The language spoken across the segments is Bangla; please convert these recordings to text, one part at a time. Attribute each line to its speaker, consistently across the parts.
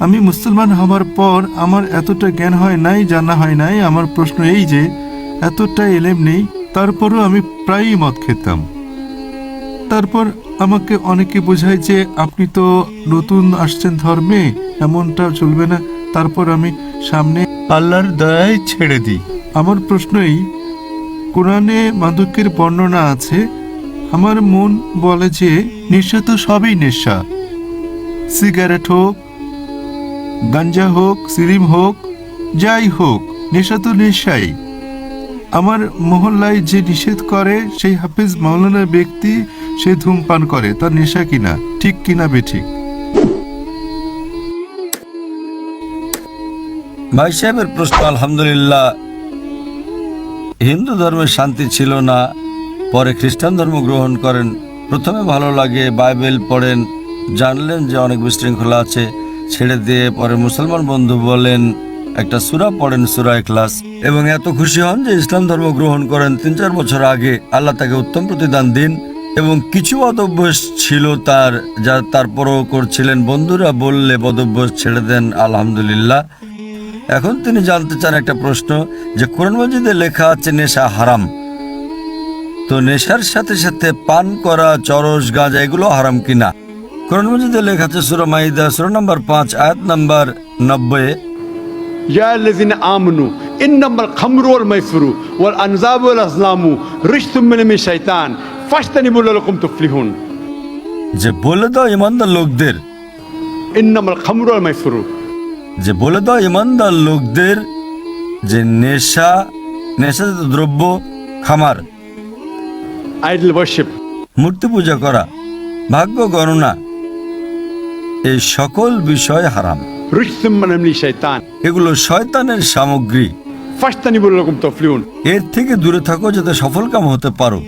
Speaker 1: আমি মুসলমান হওয়ার পর আমার এতটা জ্ঞান হয় নাই, জানা হয় নাই। আমার প্রশ্ন এই যে, এতটা এলেম নেই, তারপরও আমি প্রায়ই মদ খেতাম। তারপর আমাকে অনেকে বোঝায় যে, আপনি তো নতুন আসছেন ধর্মে, এমনটা চলবে না। তারপর আমি সামনে আল্লাহর দয়ায় ছেড়ে দিই। আমার প্রশ্ন এই, কোরআনে মাদকের বর্ণনা আছে, আমার মন বলে যে, নেশা তো সবই নেশা। সিগারেট হোক গাঞ্জা হোক, সিরিম হোক, যাই হোক, নেশা তো নেশাই। আমার মহল্লায় যে নিষেধ করে, সেই হাফিজ মাওলানা ব্যক্তি সে ধূমপান করে। তার নেশা কিনা? ঠিক কিনা বেঠিক?
Speaker 2: ভাই সাহেবের প্রশ্ন, আলহামদুলিল্লাহ, হিন্দু ধর্মে শান্তি ছিল না, পরে খ্রিস্টান ধর্ম গ্রহণ করেন। প্রথমে ভালো লাগে, বাইবেল পড়েন, জানলেন যে অনেক বিশৃঙ্খলা আছে। ছেড়ে দিয়ে পরে মুসলমান বন্ধু বলেন, একটা সুরা পড়েন সুরা ক্লাস এবং এত খুশি হন যে ইসলাম ধর্ম গ্রহণ করেন তিন চার বছর আগে। আল্লাহ তাকে উত্তম প্রতিদান দিন। এবং কিছু অদভ্যাস ছিল তার, যা তারপরও করছিলেন। বন্ধুরা বললে বদভ্যাস ছেড়ে দেন, আলহামদুলিল্লাহ। এখন তিনি জানতে চান একটা প্রশ্ন, যে কোরআন মজিদে লেখা আছে, নেশা হারাম। তো নেশার সাথে সাথে পান করা চরস গাঁজা, এগুলো হারাম কিনা? কোরআন মজিদে লেখা আছে সুরা মাইদা সুরা নাম্বার পাঁচ আয়াত নাম্বার নব্বই
Speaker 3: يا الذين آمنوا إنما الخمر والميسر والأنزاب والأزلام رشد من من الشيطان فاجتنبوا لعلكم تفلحون
Speaker 2: যে বলে দাও ইমানদার লোকদের
Speaker 3: إنما الخمر والميسر
Speaker 2: যে বলে দাও ইমানদার লোকদের যে নেশা নেশাজাত দ্রব্য খামার
Speaker 3: idol worship
Speaker 2: মূর্তি পূজা করা ভাগ্য গণনা এই সকল বিষয় হারাম। এগুলো শয়তানের সামগ্রী। এর থেকে দূরে থাকো যাতে সফল কাম হতে পারো।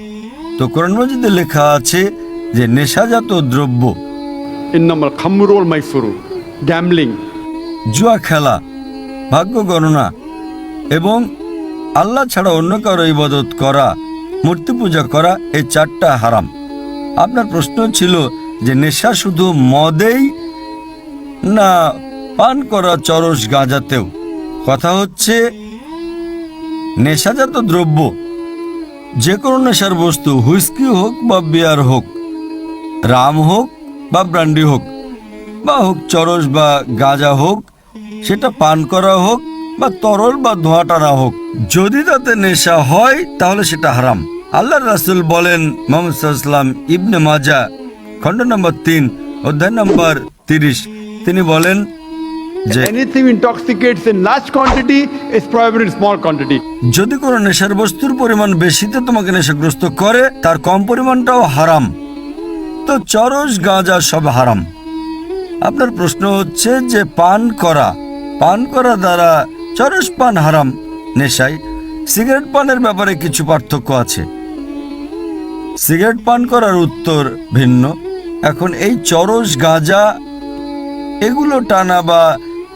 Speaker 2: তো কোরআন মজিদে লেখা আছে যে নেশাজাত দ্রব্য। জুয়া খেলা ভাগ্য গণনা এবং আল্লাহ ছাড়া অন্য কারও ইবাদত করা মূর্তি পূজা করা এই চারটা হারাম। আপনার প্রশ্ন ছিল যে নেশা শুধু মদেই না, পান করা চরস গাঁজাতেও। কথা হচ্ছে, নেশাজাত দ্রব্য, যে কোনো নেশার বস্তু, হুইস্কি হোক বা বিয়ার হোক, রাম হোক বা ব্রান্ডি হোক, বা হোক চরস বা গাঁজা হোক, সেটা পান করা হোক বা তরল বা ধোঁয়া টানা হোক, যদি তাতে নেশা হয়, তাহলে সেটা হারাম। আল্লাহ রাসুল বলেন, মোহাম্মদ ইবনে মাজা খণ্ড নম্বর তিন, অধ্যায় নম্বর তিরিশ তিনি বলেন যে
Speaker 3: intoxicates in large quantity is prohibited in small quantity.
Speaker 2: যদি কোনো নেশার বস্তুর পরিমাণ বেশিতে তোমাকে নেশাগ্রস্ত করে তার কম পরিমাণটাও হারাম। তো চরস গাঁজা সব হারাম। আপনার প্রশ্ন হচ্ছে যে পান করা পান করা দ্বারা চরস পান হারাম নেশায়? সিগারেট পানের ব্যাপারে কিছু পার্থক্য আছে। সিগারেট পান করার উত্তর ভিন্ন। এখন এই চরস গাঁজা এগুলো টানা বা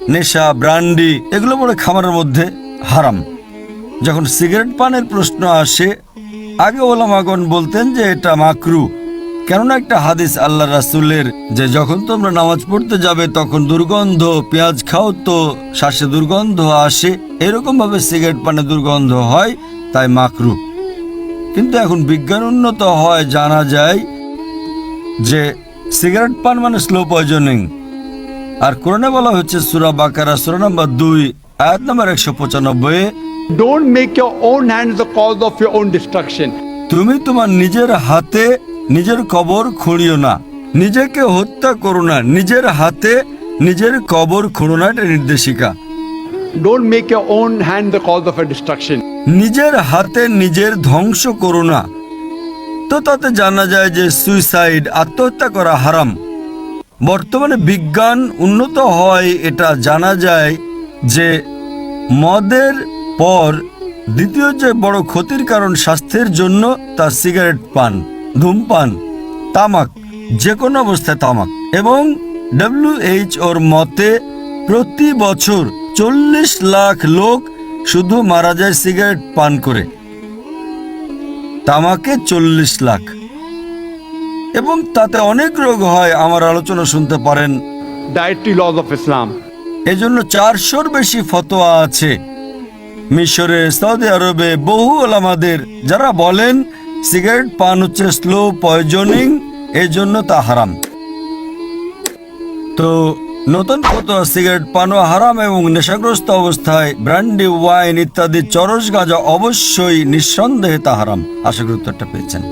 Speaker 2: নেশা, ব্রান্ডি, এগুলো বড় খামারের মধ্যে হারাম। যখন সিগারেট পানের প্রশ্ন আসে, আগে ওলামাগন বলতেন যে এটা মাকরু। কেননা একটা হাদিস আল্লাহ রাসুলের যে যখন তোমরা নামাজ পড়তে যাবে, তখন দুর্গন্ধ, পেঁয়াজ খাও তো শ্বাসে দুর্গন্ধ আসে। এরকম ভাবে সিগারেট পানে দুর্গন্ধ হয়, তাই মাকরু। কিন্তু এখন বিজ্ঞান উন্নত হয়, জানা যায় যে সিগারেট পান মানে স্লো পয়জনিং। আর কোরআনে বলা হচ্ছে সুরা বাকারা সুরা নাম্বার দুই আয়াত নম্বর একশো পঁচানব্বই।
Speaker 3: Don't make your own hands the cause of your own destruction.
Speaker 2: তুমি তোমার নিজের হাতে নিজের কবর খুঁড়িও না। নিজেকে হত্যা করো না। নিজের হাতে নিজের কবর খুঁড়ো না এটা নির্দেশিকা।
Speaker 3: Don't make own hand the cause of your destruction.
Speaker 2: নিজের হাতে নিজের ধ্বংস করো না। তো তাতে জানা যায় যে সুইসাইড আত্মহত্যা করা হারাম। বর্তমানে বিজ্ঞান উন্নত হয়, এটা জানা যায় যে মদের পর দ্বিতীয় যে বড় ক্ষতির কারণ স্বাস্থ্যের জন্য তা সিগারেট পান, ধূমপান, তামাক, যে কোনো অবস্থায় তামাক। এবং ডব্লিউএইচ ওর মতে, প্রতি বছর চল্লিশ লাখ লোক শুধু মারা যায় সিগারেট পান করে। তামাকে চল্লিশ লাখ। এবং তাতে অনেক রোগ হয় আমার আলোচনা শুনতে পারেন।
Speaker 3: Dietary laws of Islam.
Speaker 2: এজন্য চারশোর বেশি ফতোয়া আছে। মিশরে সৌদি আরবে বহু ওলামাদের যারা বলেন সিগারেট পান হচ্ছে স্লো পয়জনিং এই জন্য তা হারাম। তো নতুন ফতোয়া সিগারেট পানও হারাম এবং নেশাগ্রস্ত অবস্থায় ব্র্যান্ডি ওয়াইন ইত্যাদি চরস গাঁজা অবশ্যই নিঃসন্দেহে তা হারাম। আশা উত্তরটা পেয়েছেন।